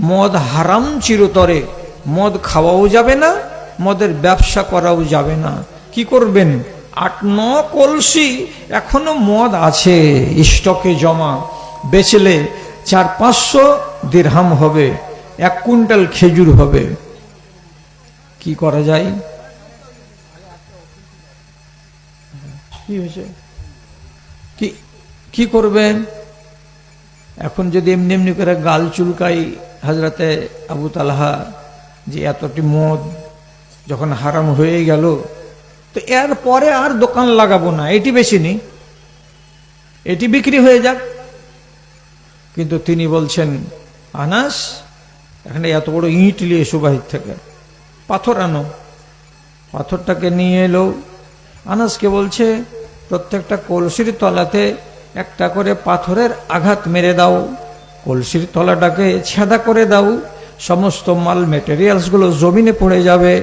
মদ হারাম চিরতরে। মদ খাওয়াও যাবে না, মদের ব্যবসা করাও যাবে না। কি করবেন? আট, ন কলসি এখনও মদ আছে, স্টকে জমা। বেচলে চার, পাঁচশো দিরহাম হবে, এক কুইন্টাল খেজুর হবে। কি করা যায়? কি হয়েছে? কি কি করবেন? এখন যদি এমনি এমনি করে গাল চুলকাই হাজরাতে আবু তালহা, যে এতটি মদ যখন হারাম হয়ে গেল, তো এর পরে আর দোকান লাগাবো না, এটি বেশি নি এটি বিক্রি হয়ে যাক। কিন্তু তিনি বলছেন, আনাস, এখানে এত বড় ইট নিয়ে এসো বাহির থেকে, পাথর আনো। পাথরটাকে নিয়ে এলো। আনাসকে বলছে, প্রত্যেকটা কলসির তলাতে একটা করে পাথরের আঘাত মেরে দাও, কলসির তলাটাকে ছেদা করে দাও, সমস্ত মাল মেটেরিয়ালসগুলো জমিনে পড়ে যাবে।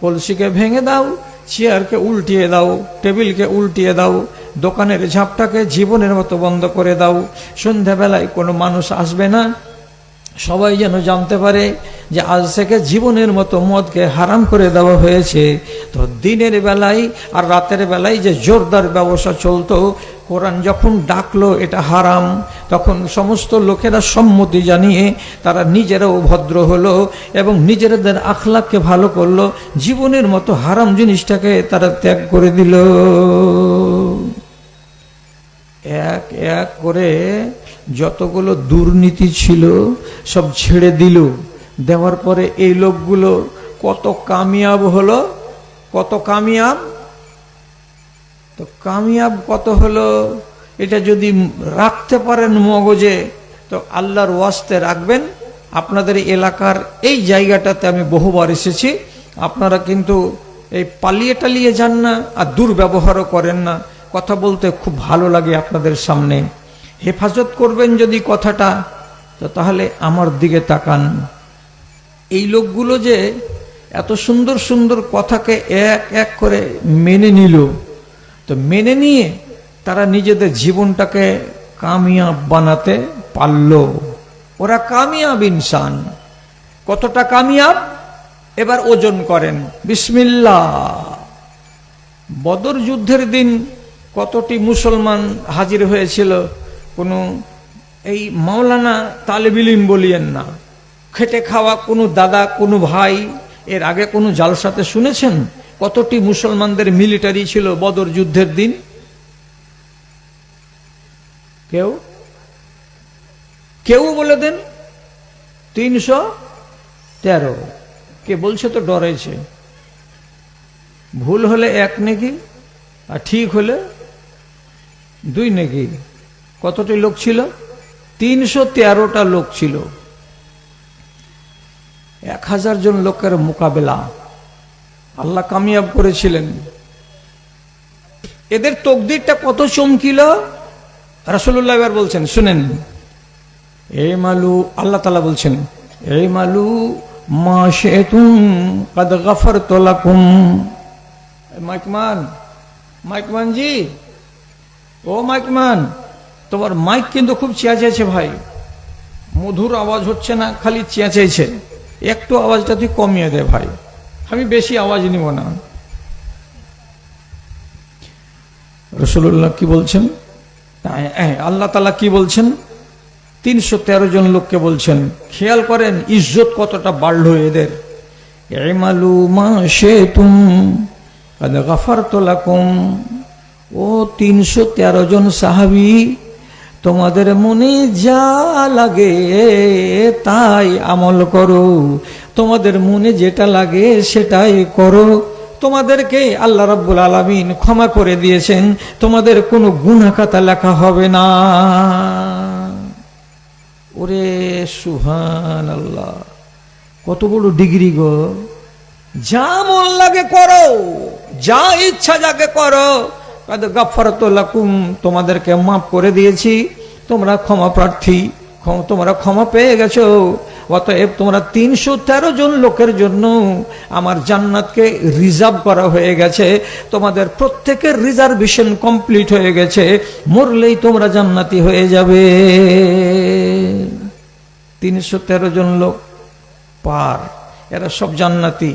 কলসিকে ভেঙে দাও চেয়ারকে উল্টিয়ে দাও টেবিলকে উল্টিয়ে দাও, দোকানের ঝাপটাকে জীবনের মতো বন্ধ করে দাও। সন্ধ্যাবেলায় কোনো মানুষ আসবে না। সবাই যেন জানতে পারে যে আজ থেকে জীবনের মতো মদকে হারাম করে দেওয়া হয়েছে। তো দিনের বেলায় আর রাতের বেলায় যে জোরদার ব্যবসা চলতো কোরআন যখন ডাকলো এটা হারাম, তখন সমস্ত লোকেরা সম্মতি জানিয়ে তারা নিজেরাও ভদ্র হলো এবং নিজেদের আখলাককে ভালো করল, জীবনের মতো হারাম জিনিসটাকে তারা ত্যাগ করে দিল। এক এক করে যতগুলো দুর্নীতি ছিল সব ছেড়ে দিল। দেওয়ার পরে এই লোকগুলো কত কামিয়াব হলো, কত কামিয়াব? তো কামিয়াব কত হলো? এটা যদি রাখতে পারেন মগজে, তো আল্লাহর ওয়াস্তে রাখবেন। আপনাদের এলাকার এই জায়গাটাতে আমি বহুবার এসেছি। আপনারা কিন্তু এই পালিয়ে টালিয়ে যান না আর দুর্ব্যবহারও করেন না। কথা বলতে খুব ভালো লাগে আপনাদের সামনে। হেফাজত করবেন যদি কথাটা, তো তাহলে আমার দিকে তাকান। এই লোকগুলো যে এত সুন্দর সুন্দর কথাকে এক এক করে মেনে নিল। তো মেনে নিয়ে তারা নিজেদের জীবনটাকে কামিয়াব বানাতে পারল। ওরা কামিয়াব ইনসান। কতটা কামিয়াব? এবার ওজন করেন। বিসমিল্লা বদর যুদ্ধের দিন কতটি মুসলমান হাজির হয়েছিল কোনো এই মাওলানা তালেবিলিম বলিয়েন না। খেটে খাওয়া কোনো দাদা, কোনো ভাই, এর আগে কোনো জালসাতে শুনেছেন? কতটি মুসলমানদের মিলিটারি ছিল বদর যুদ্ধের দিন? কেউ? কেউ বলে দেন? তিনশো তেরো। কে বলছে তো ডরেছে ভুল হলে এক নাকি, আর ঠিক হলে দুই নাকি। কতটি লোক ছিল? তিনশো তেরোটা লোক ছিল। এক হাজার জন লোকের মোকাবেলা। আল্লাহ কামিয়াব করেছিলেন। এদের তকদিরটা কত চমকিল? রাসুল্লাহ এবার বলছেন, শুনেন। এই মালু, আল্লাহ তালা বলছেন এই মালু, মা শেতুম কদ গফর তোলাকুম মাইকমান মাইকমান জি, ও মাইকমান, তোমার মাইক কিন্তু খুব চেঁচেছে ভাই। মধুর আওয়াজ হচ্ছে না, খালি চেঁচেছে একটু আওয়াজটা তুই কমিয়ে দে ভাই। আমি বেশি আওয়াজ নিব না। রসুল্লাহ কি বলছেন? আল্লাহ তালা কি বলছেন? তিনশো তেরো জন লোককে বলছেন খেয়াল করেন ইজ্জত কতটা বাড়লো এদের? এমালু মা সে তুম গাফার তোলাকুম ও তিনশো তেরো জন সাহাবি তোমাদের মনে যা লাগে তাই আমল করো। তোমাদের মনে যেটা লাগে সেটাই করো। তোমাদেরকে আল্লাহ রাব্বুল আলমিন ক্ষমা করে দিয়েছেন। তোমাদের কোনো গুণাখাতা লেখা হবে না। ওরে সুহান আল্লাহ কত বড় ডিগ্রি গো। যা মন লাগে করো, যা ইচ্ছা যাকে করো। গাফারতুল্লাকুম তোমাদেরকে মাফ করে দিয়েছি। তোমরা ক্ষমা প্রার্থী তোমরা ক্ষমা পেয়ে গেছো। অতএব তোমরা তিনশো তেরো জন লোকের জন্য আমার জান্নাতকে রিজার্ভ করা হয়ে গেছে। তোমাদের প্রত্যেকের রিজার্ভেশন কমপ্লিট হয়ে গেছে। মরলেই তোমরা জান্নাতি হয়ে যাবে। তিনশো তেরো জন লোক পার, এরা সব জান্নাতি।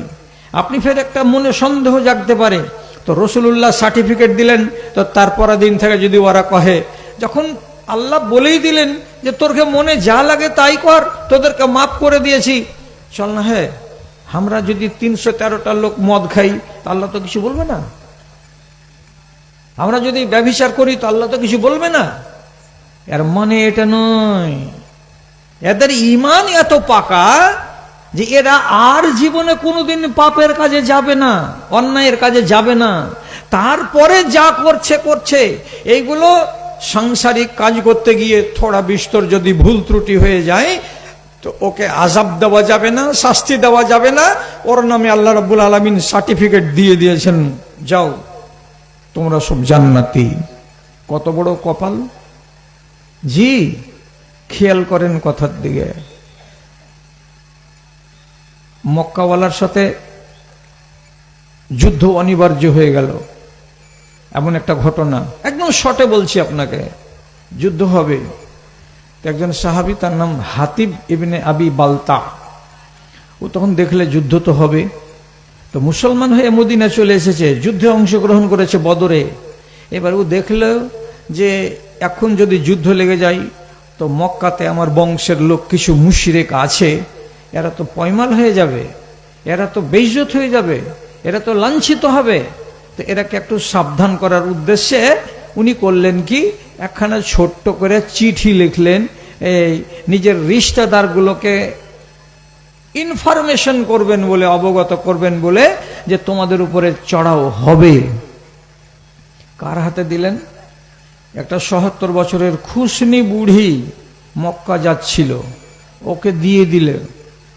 আপনি ফের একটা মনে সন্দেহ জাগতে পারে, তো রসুল্লাহ সার্টিফিকেট দিলেন, তো তারপর দিন থেকে যদি ওরা কহে, যখন আল্লাহ বলেই দিলেন যে তোরকে মনে যা লাগে তাই কর, তোদেরকে মাফ করে দিয়েছি। চল না হ্যাঁ আমরা যদি তিনশো তেরোটা লোক মদ খাই, তা আল্লাহ তো কিছু বলবে না? আমরা যদি ব্যভিচার করি, তো আল্লাহ তো কিছু বলবে না? এর মানে এটা নয়। এদের ইমান এত পাকা যে এরা আর জীবনে কোনোদিন পাপের কাজে যাবে না, অন্যায়ের কাজে যাবে না। তারপরে যা করছে করছে। এইগুলো সাংসারিক কাজ করতে গিয়ে থোড়া বিস্তর যদি ভুল ত্রুটি হয়ে যায়, তো ওকে আজাব দেওয়া যাবে না, শাস্তি দেওয়া যাবে না। ওর নামে আল্লাহ রাব্বুল আলমিন সার্টিফিকেট দিয়ে দিয়েছেন, যাও, তোমরা সব জান্নাতি। কত বড় কপাল? জি, খেয়াল করেন কথার দিকে। মক্কাওয়ালার সাথে যুদ্ধ অনিবার্য হয়ে গেল। এমন একটা ঘটনা। একদম শর্টে বলছি আপনাকে। যুদ্ধ হবে। একজন সাহাবি, তার নাম হাতিব ইবনে আবি বালতা। ও তখন দেখলে যুদ্ধ তো হবে। তো মুসলমান হয়ে মদিনা চলে এসেছে। যুদ্ধে অংশগ্রহণ করেছে বদরে। এবার ও দেখল যে এখন যদি যুদ্ধ লেগে যায়, তো মক্কাতে আমার বংশের লোক কিছু মুশরিক আছে। এরা তো পয়মাল হয়ে যাবে। এরা তো বেইজত হয়ে যাবে। এরা তো লাঞ্ছিত হবে। তো এরাকে একটু সাবধান করার উদ্দেশ্যে উনি করলেন কি, একখানা ছোট্ট করে চিঠি লিখলেন, এই নিজের রিশতেদারগুলোকে ইনফরমেশন করবেন বলে, অবগত করবেন বলে যে তোমাদের উপরে চড়াও হবে। কার হাতে দিলেন? একটা সহাত্তর বছরের খুশনি বুড়ি মক্কা যাচ্ছিল, ওকে দিয়ে দিলে।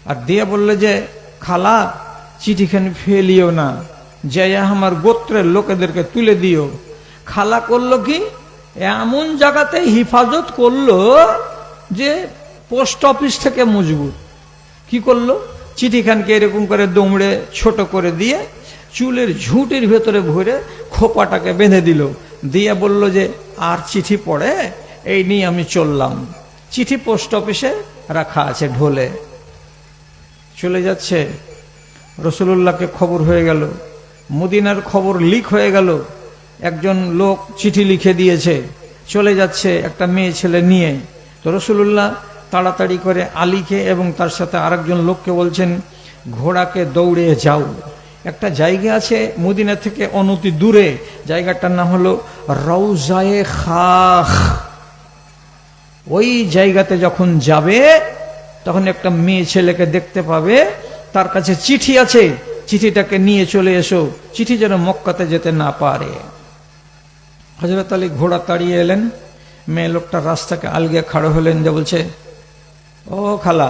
আর দিয়ে বললে যে, খালা, চিঠিখানি ফেলিও না। যে আমার গোত্রের লোকেদেরকে তুলে দিও। খালা করল কি? এমন জায়গাতে হিফাজত করল যে পোস্ট অফিস থেকে মজবুত। কি করল? চিঠিখানকে এরকম করে দৌড়ে ছোট করে দিয়ে চুলের ঝুঁটির ভেতরে ভরে খোপাটাকে বেঁধে দিল। দিয়ে বলল যে, আর চিঠি পড়ে? এই নিয়ে আমি চললাম। চিঠি পোস্ট অফিসে রাখা আছে ঢোলে। চলে যাচ্ছে। রসুল্লাহকে খবর হয়ে গেল। মদিনার খবর লিক হয়ে গেল। একজন লোক চিঠি লিখে দিয়েছে, চলে যাচ্ছে একটা মেয়ে ছেলে নিয়ে। তো রসুল্লাহ তাড়াতাড়ি করে আলীকে এবং তার সাথে আরেকজন লোককে বলছেন, ঘোড়াকে দৌড়ে যাও। একটা জায়গা আছে মদিনা থেকে অনতি দূরে। জায়গাটার নাম হলো রৌজায়ে খাখ। ওই জায়গাতে যখন যাবে, তখন একটা মেয়ে ছেলেকে দেখতে পাবে, তার কাছে চিঠি আছে। চিঠিটাকে নিয়ে চলে এসো। চিঠি যেন মক্কাতে যেতে না পারে। হজরত আলী ঘোড়া তাড়িয়ে এলেন। মেয়ে লোকটা রাস্তাকে আলগে খাড়ো হলেন যে বলছে, ও খালা,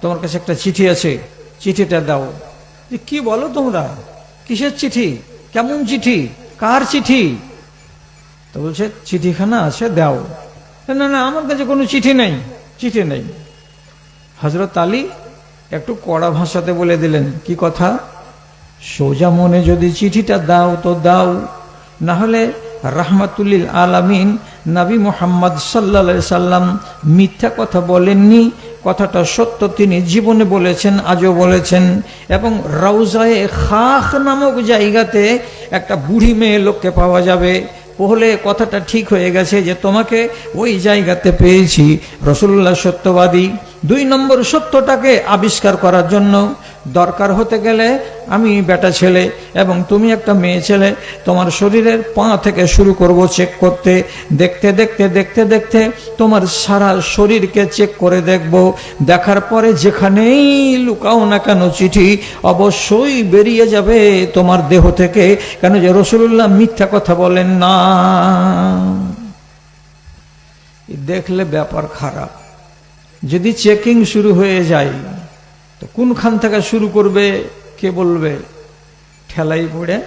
তোমার কাছে একটা চিঠি আছে, চিঠিটা দাও। কি বলো তোমরা? কিসের চিঠি? কেমন চিঠি? কার চিঠি? তো বলছে, চিঠিখানা আছে, দাও। না না আমার কাছে কোনো চিঠি নেই চিঠি নেই। হজরত আলী একটু কড়া ভাষাতে বলে দিলেন, কি কথা? সোজা মনে যদি চিঠিটা দাও তো দাও। না হলে রাহমাতুল্লিল আলামিন নবী মোহাম্মদ সাল্লা সাল্লাম মিথ্যা কথা বলেননি। কথাটা সত্য তিনি জীবনে বলেছেন, আজও বলেছেন। এবং রৌজায়ে খাখ নামক জায়গাতে একটা বুড়ি মেয়ে লোককে পাওয়া যাবে। পহলে কথাটা ঠিক হয়ে গেছে যে, তোমাকে ওই জায়গাতে পেয়েছি। রসুল্লাহ সত্যবাদী। দুই নম্বর সত্যটাকে আবিষ্কার করার জন্য দরকার হতে গেলে আমি বেটা ছেলে এবং তুমি একটা মেয়ে ছেলে, তোমার শরীরের পা থেকে শুরু করব চেক করতে, দেখতে দেখতে দেখতে দেখতে তোমার সারা শরীরকে চেক করে দেখব। দেখার পরে যেখানেই লুকাও না কেন চিঠি, অবশ্যই বেরিয়ে যাবে তোমার দেহ থেকে। কেন যে রসুল্লাহ মিথ্যা কথা বলেন না। দেখলে ব্যাপার খারাপ। যদি চেকিং শুরু হয়ে যায় তো কোনখান থেকে শুরু করবে, কে বলবে? ঠেলাই পড়ে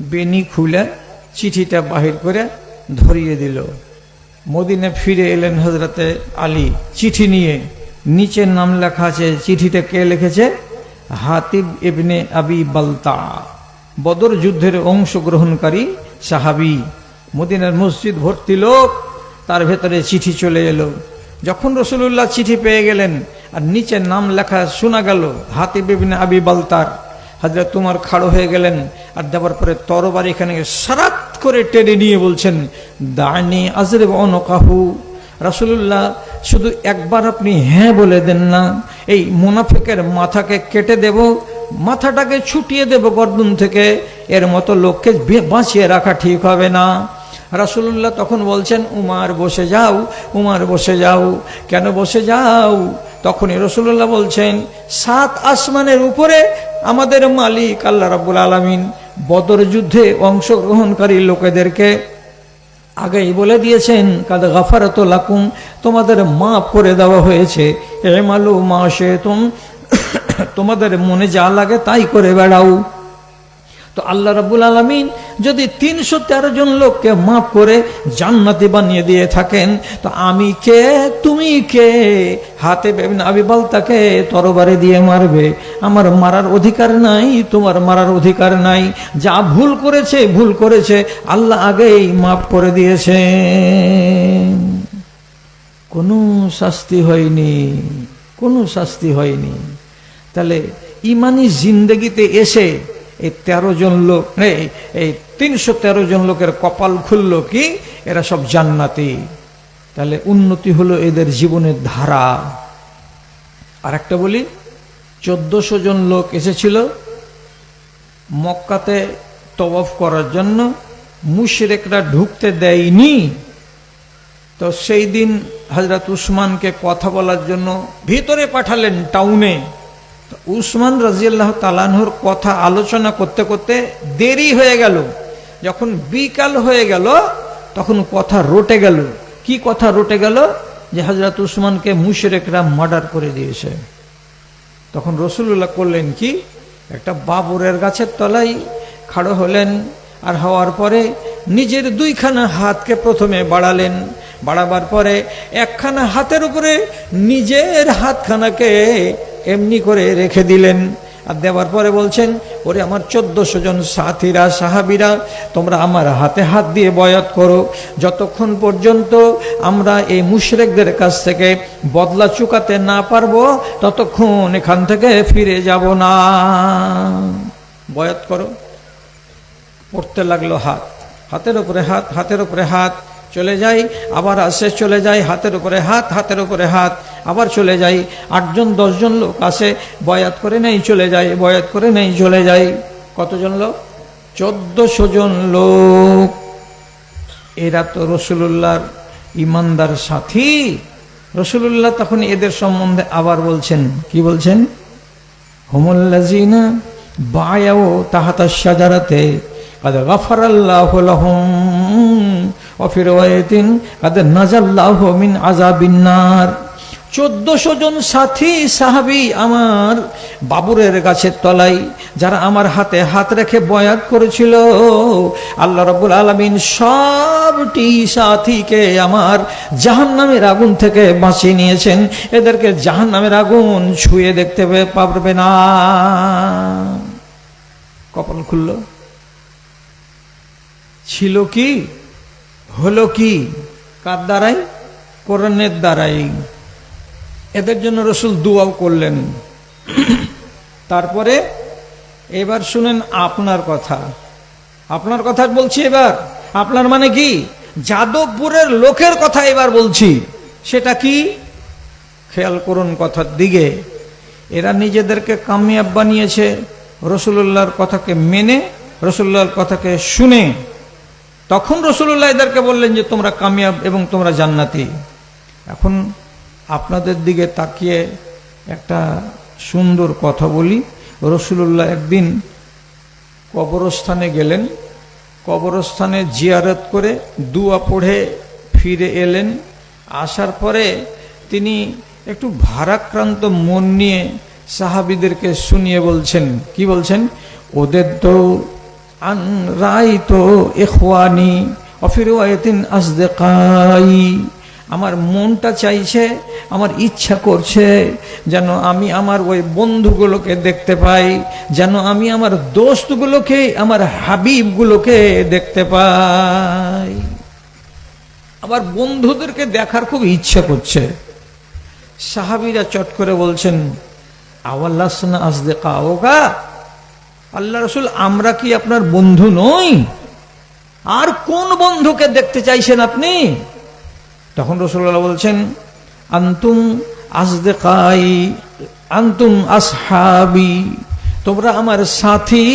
বেনি খুলে চিঠিটা বাহির করে ধরিয়ে দিল। মদিনে ফিরে এলেন হজরতে আলী। চিঠি নিয়ে নিচের নাম লেখা আছে চিঠিটা কে লিখেছে? হাতিব ইবনে আবি বালতা। বদর যুদ্ধের অংশগ্রহণকারী সাহাবি। মদিনার মসজিদ ভর্তি লোক, তার ভেতরে চিঠি চলে এলো। যখন রসুল্লাহ চিঠি পেয়ে গেলেন আর নিচে নাম লেখা শোনা গেল হাতে বিভিন্ন আবি বালতার। হাজরা তোমার খাড়ো হয়ে গেলেন আর দেওয়ার পরে তরবার এখানে সারাত করে টেনে নিয়ে বলছেন, দানি আজরে অনকাহু। রাসুলুল্লাহ, শুধু একবার আপনি হ্যাঁ বলে দেন না, এই মুনাফেকের মাথাকে কেটে দেব, মাথাটাকে ছুটিয়ে দেব গর্দন থেকে, এর মতো লোককে বাঁচিয়ে রাখা ঠিক হবে না। রাসুলুল্লাহ তখন বলছেন, উমার বসে যাও, উমার বসে যাও। কেন বসে যাও? তখনই রসুল্লাহ বলছেন, সাত আসমানের উপরে আমাদের মালিক আল্লাহ রাবুল আলমিন বদর যুদ্ধে অংশগ্রহণকারী লোকেদেরকে আগেই বলে দিয়েছেন, কাদ গাফারত লাকুম, তোমাদের মাফ করে দেওয়া হয়েছে। এমালু মা তুম তোমাদের মনে যা লাগে তাই করে বেড়াও। তো আল্লাহ রাবুল আলমিন যদি তিনশো তেরো জন লোককে মাফ করে জান্নাতি বানিয়ে দিয়ে থাকেন, তো আমি কে? তুমি কে? হাতে আবিবাল তাকে তরবারে দিয়ে মারবে। আমার মারার অধিকার নাই, তোমার মারার অধিকার নাই। যা ভুল করেছে ভুল করেছে, আল্লাহ আগেই মাফ করে দিয়েছে কোনো শাস্তি হয়নি, কোনো শাস্তি হয়নি। তাহলে ইমানি জিন্দগিতে এসে এই তেরো জন লোক এই তিনশো তেরো জন লোকের কপাল খুললো কি? এরা সব জান্নাতি। তাহলে উন্নতি হলো এদের জীবনের ধারা। আর একটা বলি, চোদ্দশো জন লোক এসেছিল মক্কাতে তওয়াফ করার জন্য, মুশরেকরা ঢুকতে দেয়নি। তো সেই দিন হজরত উসমানকে কথা বলার জন্য ভিতরে পাঠালেন টাউনে। উসমান রাজিয়াল্লাহ তালানহুর কথা আলোচনা করতে করতে দেরি হয়ে গেল। যখন বিকাল হয়ে গেল, তখন কথা রটে গেল। কি কথা রটে গেল? যে হজরত উসমানকে মুশরেকরা মার্ডার করে দিয়েছে। তখন রসুল্লাহ করলেন কি? একটা বাবরের গাছের তলায় খাড়ো হলেন আর হওয়ার পরে নিজের দুইখানা হাতকে প্রথমে বাড়ালেন। বাড়াবার পরে একখানা হাতের উপরে নিজের হাতখানাকে এমনি করে রেখে দিলেন। আর দেওয়ার পরে বলছেন, ওরে আমার চোদ্দশো জন সাথীরা, সাহাবিরা, তোমরা আমার হাতে হাত দিয়ে বয়াত করো। যতক্ষণ পর্যন্ত আমরা এই মুশরেকদের কাছ থেকে বদলা চুকাতে না পারব, ততক্ষণ এখান থেকে ফিরে যাব না। বয়াত করো। পড়তে লাগল হাত। হাতের উপরে হাত, হাতের উপরে হাত। চলে যাই, আবার আসে, চলে যাই, হাতের উপরে হাত, হাতের উপরে হাত, আবার চলে যাই। আটজন, দশজন লোক আসে, বয়াত করে নেই, চলে যায় বয়াত করে নেই, চলে যাই। কতজন লোক? চোদ্দশো জন লোক। এরা তো রসুল্লাহর ইমানদার সাথী। রসুল্লাহ তখন এদের সম্বন্ধে আবার বলছেন, কি বলছেন? হুমুল্লাজিনা বায়াও তাহাতা সাজারাতে قد চোদ্দশো জন সাথী, সাহাবি আমার বাবুরের গাছের তলায়, যারা আমার হাতে হাত রেখে বয়াত করেছিল। আল্লাহ রবুল আলমিন সবটি সাথীকে আমার জাহান নামের আগুন থেকে বাঁচিয়ে নিয়েছেন। এদেরকে জাহান নামের আগুন ছুঁয়ে দেখতে পারবে না। কপাল খুলল। ছিল কি? হলো কি? কার দ্বারাই? কোরআনের দ্বারাই। এদের জন্য রসুল দুয়াও করলেন। তারপরে এবার শুনেন আপনার কথা। আপনার কথা বলছি এবার। আপনার মানে কি? যাদবপুরের লোকের কথা এবার বলছি। সেটা কি? খেয়াল করুন কথার দিকে। এরা নিজেদেরকে কামিয়াব বানিয়েছে। রসুল্লাহর কথাকে মেনে রসুল্লাহর কথাকে শুনে। তখন রসুল্লাহ এদেরকে বললেন যে, তোমরা কামিয়াব এবং তোমরা জান্নাতি। এখন আপনাদের দিকে তাকিয়ে একটা সুন্দর কথা বলি। রসুল্লাহ একদিন কবরস্থানে গেলেন। কবরস্থানে জিয়ারত করে দুয়া পড়ে ফিরে এলেন। আসার পরে তিনি একটু ভারাক্রান্ত মন নিয়ে সাহাবিদেরকে শুনিয়ে বলছেন, কি বলছেন? ওদের তো আন রাই তো এখওয়ানি অফিরওয়ায়তিন আসদেকাই। আমার মনটা চাইছে, আমার ইচ্ছা করছে যেন আমি আমার ওই বন্ধুগুলোকে দেখতে পাই, যেন আমি আমার দোস্তগুলোকে, আমার হাবিবগুলোকে দেখতে পাই। আবার বন্ধুদেরকে দেখার খুব ইচ্ছা করছে। সাহাবিরা চট করে বলছেন, আওয়াল্লাসনা আসদে কাওগা আল্লাহ রসুল, আমরা কি আপনার বন্ধু নই? আর কোন বন্ধুকে দেখতে চাইছেন আপনি? তখন রসুল্লাহ বলছেন, আন্তুম আসদে কাই আন্তুম আসহাবি, তোমরা আমার সাথী,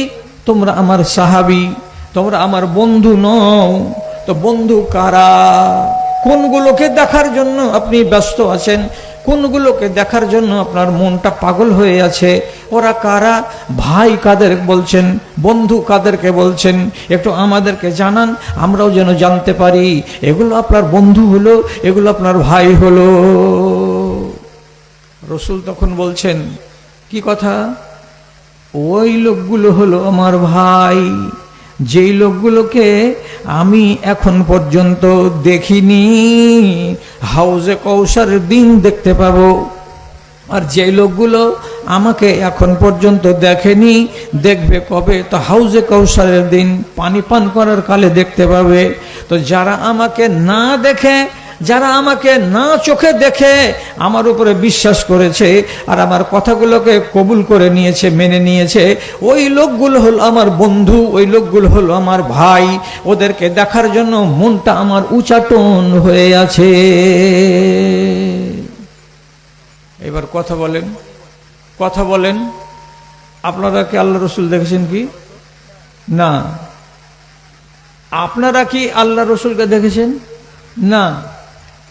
তোমরা আমার সাহাবি, তোমরা আমার বন্ধু নও। তো বন্ধু কারা? কোনগুলোকে দেখার জন্য আপনি ব্যস্ত আছেন? কোনগুলোকে দেখার জন্য আপনার মনটা পাগল হয়ে আছে? ওরা কারা? ভাই কাদের বলছেন? বন্ধু কাদেরকে বলছেন? একটু আমাদেরকে জানান, আমরাও যেন জানতে পারি। এগুলো আপনার বন্ধু হলো, এগুলো আপনার ভাই হলো। রসুল তখন বলছেন, কি কথা? ওই লোকগুলো হলো আমার ভাই। যেই লোকগুলোকে আমি এখন পর্যন্ত দেখিনি, হাউজে কৌশার দিন দেখতে পাবো। আর যে লোকগুলো আমাকে এখন পর্যন্ত দেখেনি, দেখবে কবে? তো হাউজে কৌশলের দিন পানি পান করার কালে দেখতে পাবে। তো যারা আমাকে না দেখে যারা আমাকে না চোখে দেখে আমার উপরে বিশ্বাস করেছে আর আমার কথাগুলোকে কবুল করে নিয়েছে, মেনে নিয়েছে, ওই লোকগুলো হলো আমার বন্ধু, ওই লোকগুলো হলো আমার ভাই। ওদেরকে দেখার জন্য মনটা আমার উচাটন হয়ে আছে। এবার কথা বলেন। কথা বলেন। আপনারা কি আল্লাহ রসুল দেখেছেন কি? না। আপনারা কি আল্লাহ রসুলকে দেখেছেন? না।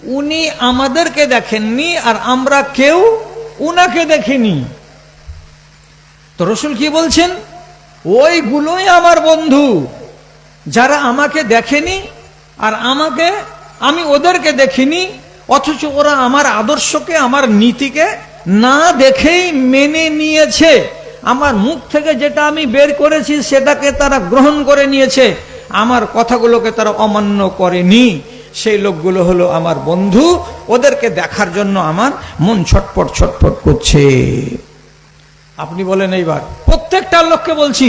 উনি আমাদেরকে দেখেননি আর আমরা কেউ উনাকে দেখিনি। তো রসুল কি বলছেন? ওইগুলোই আমার বন্ধু, যারা আমাকে দেখেনি আর আমাকে, আমি ওদেরকে দেখিনি, অথচ ওরা আমার আদর্শকে, আমার নীতিকে না দেখেই মেনে নিয়েছে। আমার মুখ থেকে যেটা আমি বের করেছি, সেটাকে তারা গ্রহণ করে নিয়েছে। আমার কথাগুলোকে তারা অমান্য করেনি। সেই লোকগুলো হলো আমার বন্ধু, ওদেরকে দেখার জন্য আমার মন ছটপট ছটপট করছে। আপনি বলেন এইবার, প্রত্যেকটা লোককে বলছি,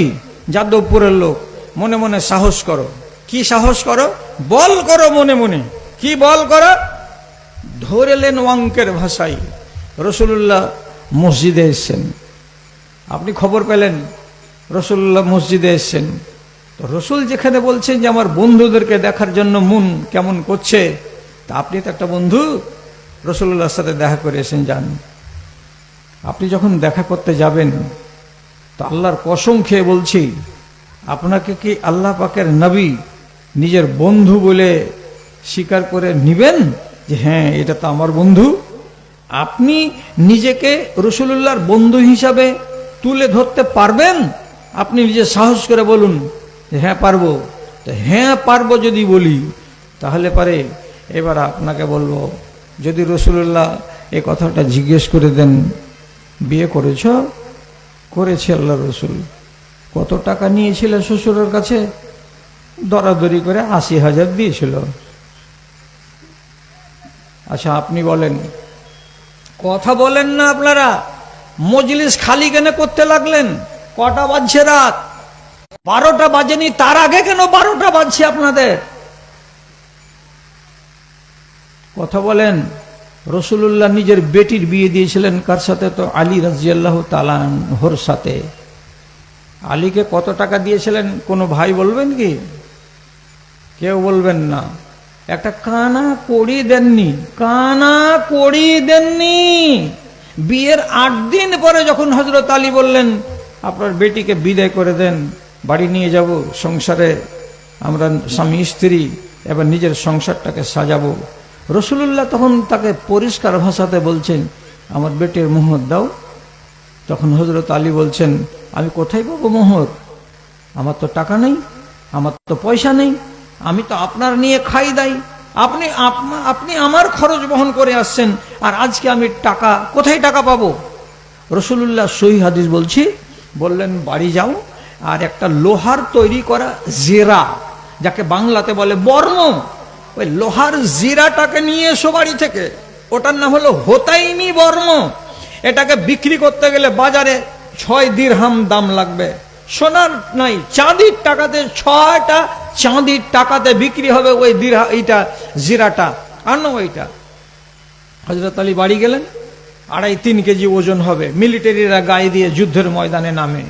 যাদবপুরের লোক, মনে মনে সাহস করো। কি সাহস করো? বল করো মনে মনে। কি বল করো? ধরেলেন অঙ্কের ভাষায় রসুল্লাহ মসজিদে এসছেন। আপনি খবর পেলেন রসুল্লাহ মসজিদে এসছেন। তো রসুল যেখানে বলছেন যে আমার বন্ধুদেরকে দেখার জন্য মন কেমন করছে, তা আপনি তো একটা বন্ধু, রসুল্লাহর সাথে দেখা করে এসেন যান। আপনি যখন দেখা করতে যাবেন, তো আল্লাহর কসম খেয়ে বলছি, আপনাকে কি আল্লাহ পাকের নবী নিজের বন্ধু বলে স্বীকার করে নিবেন? যে হ্যাঁ এটা তো আমার বন্ধু। আপনি নিজেকে রসুল্লাহর বন্ধু হিসাবে তুলে ধরতে পারবেন? আপনি নিজে সাহস করে বলুন। হ্যাঁ পারব। তো হ্যাঁ পারব যদি বলি, তাহলে পারে। এবার আপনাকে বলব, যদি রসুল্লাহ এ কথাটা জিজ্ঞেস করে দেন, বিয়ে করেছ? করেছে আল্লাহ রসুল। কত টাকা নিয়েছিল শ্বশুরের কাছে? দরাদরি করে আশি হাজার দিয়েছিল। আচ্ছা আপনি বলেন। কথা বলেন না আপনারা। মজলিস খালি কেন করতে লাগলেন? কটা বাজছে রাত? বারোটা বাজেনি, তার আগে কেন বারোটা বাজছে আপনাদের? কথা বলেন রসুল্লাহ নিজের বেটির বিয়ে দিয়েছিলেন, কার সাথে? তো আলী রাজিয়াল্লাহ তালানহর সাথে। আলীকে কত টাকা দিয়েছিলেন, কোনো ভাই বলবেন কি? কেউ বলবেন না। একটা কানা কড়ি দেননি, কানা কড়ি দেননি। বিয়ের আট দিন পরে যখন হজরত আলী বললেন, আপনার বেটিকে বিদায় করে দেন বাড়ি নিয়ে যাব, সংসারে আমরা স্বামী, স্ত্রী, এবার নিজের সংসারটাকে সাজাবো। রসুল্লাহ তখন তাকে পরিষ্কার ভাষাতে বলছেন, আমার বেটির মোহর দাও। তখন হজরত আলী বলছেন, আমি কোথায় পাবো মোহর আমার তো টাকা নেই, আমার তো পয়সা নেই, আমি তো আপনার নিয়ে খাই দাই। আপনি আপনা- আমার খরচ বহন করে আসছেন, আর আজকে আমি টাকা, কোথায় টাকা পাবো? রসুল্লাহ সহি হাদিস বলছি, বললেন, বাড়ি যাও আর একটা লোহার তৈরি করা জেরা, যাকে বাংলাতে বলে বর্ম ওই লোহার জিরাটাকে নিয়ে এসো বাড়ি থেকে। ওটার নাম হলো হোতাইনি বর্ম এটাকে বিক্রি করতে গেলে বাজারে ছয় দিরহাম দাম লাগবে। সোনার নাই, চাঁদির টাকাতে ছয়টা চাঁদির টাকাতে বিক্রি হবে ওই দিরহা, এইটা জিরাটা। আনো ওইটা। হজরত আলী বাড়ি গেলেন, আড়াই তিন কেজি ওজন হবে, মিলিটারিরা গায়ে দিয়ে যুদ্ধের ময়দানে নামে।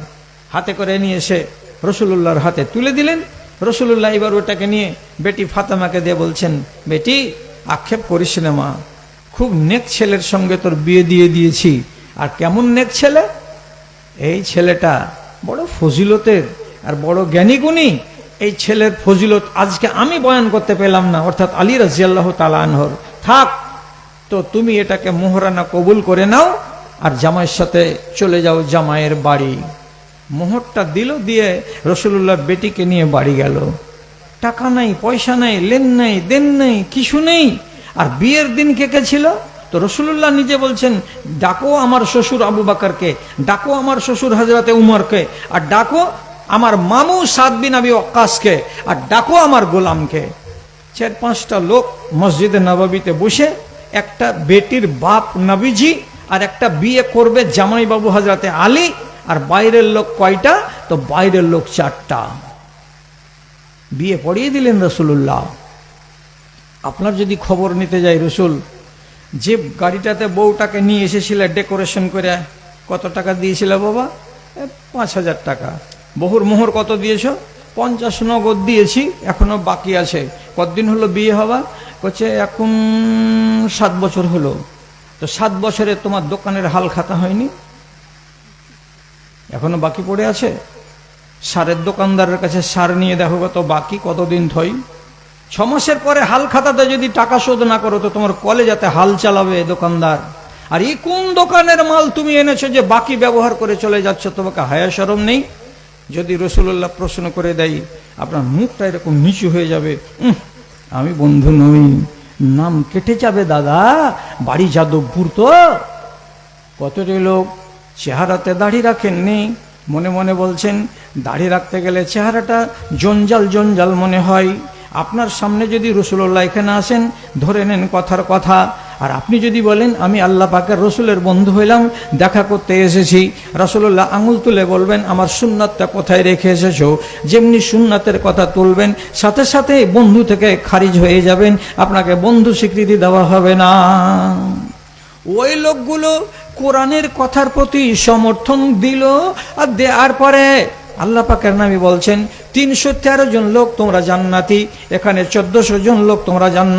হাতে করে নিয়ে এসে রসুল্লাহর হাতে তুলে দিলেন। রসুল্লাহ এবার ওটাকে নিয়ে বেটি ফাতেমাকে দিয়ে বলছেন, বেটি, আক্ষেপ করিস মা। খুব নেক ছেলের সঙ্গে তোর বিয়ে দিয়ে দিয়েছি। আর কেমন নেক ছেলে? এই ছেলেটা বড় ফজিলতের আর বড় জ্ঞানীগুণী এই ছেলের ফজিলত আজকে আমি বয়ান করতে পেলাম না, অর্থাৎ আলী রাজিয়াল্লাহ তালানহর থাক, তো তুমি এটাকে মোহরানা কবুল করে নাও আর জামাইয়ের সাথে চলে যাও জামাইয়ের বাড়ি। মোহরটা দিল, দিয়ে রসুল্লাহর বেটিকে নিয়ে বাড়ি গেল। টাকা নাই, পয়সা নাই, লেন নাই, দেন নাই, কিছু নেই। আর বিয়ের দিন কে কে ছিল? তো রসুল্লাহ নিজে বলছেন, ডাকো আমার শ্বশুর আবু বাকারকে, ডাকো আমার শ্বশুর হাজরাতে উমরকে, আর ডাকো আমার মামু সাদ বিন আবি অক্কাসকে আর ডাকো আমার গোলামকে। চার পাঁচটা লোক মসজিদে নবাবিতে বসে একটা বেটির বাপ নবীজি আর একটা বিয়ে করবে জামাইবাবু হাজরাতে আলী আর বাইরের লোক কয়টা? তো বাইরের লোক চারটা। বিয়ে পড়িয়ে দিলেন রসুল্লাহ আপনার যদি খবর নিতে যাই রসুল, যে গাড়িটাতে বউটাকে নিয়ে এসেছিলে ডেকোরেশন করে, কত টাকা দিয়েছিল বাবা? পাঁচ হাজার টাকা। বহুর মোহর কত দিয়েছ? পঞ্চাশ নগদ দিয়েছি, এখনও বাকি আছে। কতদিন হলো বিয়ে হওয়া করছে এখন সাত বছর হলো। তো সাত বছরে তোমার দোকানের হাল খাতা হয়নি? এখনও বাকি পড়ে আছে? সারের দোকানদারের কাছে সার নিয়ে দেখো কত বাকি কতদিন থই? ছ মাসের পরে হাল খাতাতে যদি টাকা শোধ না করো, তো তোমার কলে যাতে হাল চালাবে দোকানদার। আর এই কোন দোকানের মাল তুমি এনেছো যে বাকি ব্যবহার করে চলে যাচ্ছ? তোমাকে হায়া সরম নেই? যদি রসুল্লাহ প্রশ্ন করে দেয়, আপনার মুখটা এরকম নিচু হয়ে যাবে। আমি বন্ধু নই। নাম কেটে যাবে দাদা। বাড়ি যাদবপুর তো। কতটি লোক চেহারাতে দাড়ি রাখেননি। মনে মনে বলছেন, দাড়ি রাখতে গেলে চেহারাটা জঞ্জাল জঞ্জাল মনে হয়। আপনার সামনে যদি রসুল্লাহ এখানে আসেন, ধরে নেন কথার কথা। আর আপনি যদি বলেন, আমি আল্লাহ পাকের রসুলের বন্ধু হইলাম, দেখা করতে এসেছি। রসুল্লাহ আঙুল তুলে বলবেন, আমার সুন্নাতটা কোথায় রেখে এসেছ? যেমনি সুন্নাতের কথা তুলবেন, সাথে সাথে বন্ধু থেকে খারিজ হয়ে যাবেন। আপনাকে বন্ধু স্বীকৃতি দেওয়া হবে না। ওই লোকগুলো কোরআনের কথার প্রতি সমর্থন দিল আর দেওয়ার পরে আল্লাহ পাকের নামে বলছেন, তিনশো তেরো জন লোক তোমরা জান্নাতি, এখানে চোদ্দশো জন লোক তোমরা জান্নাত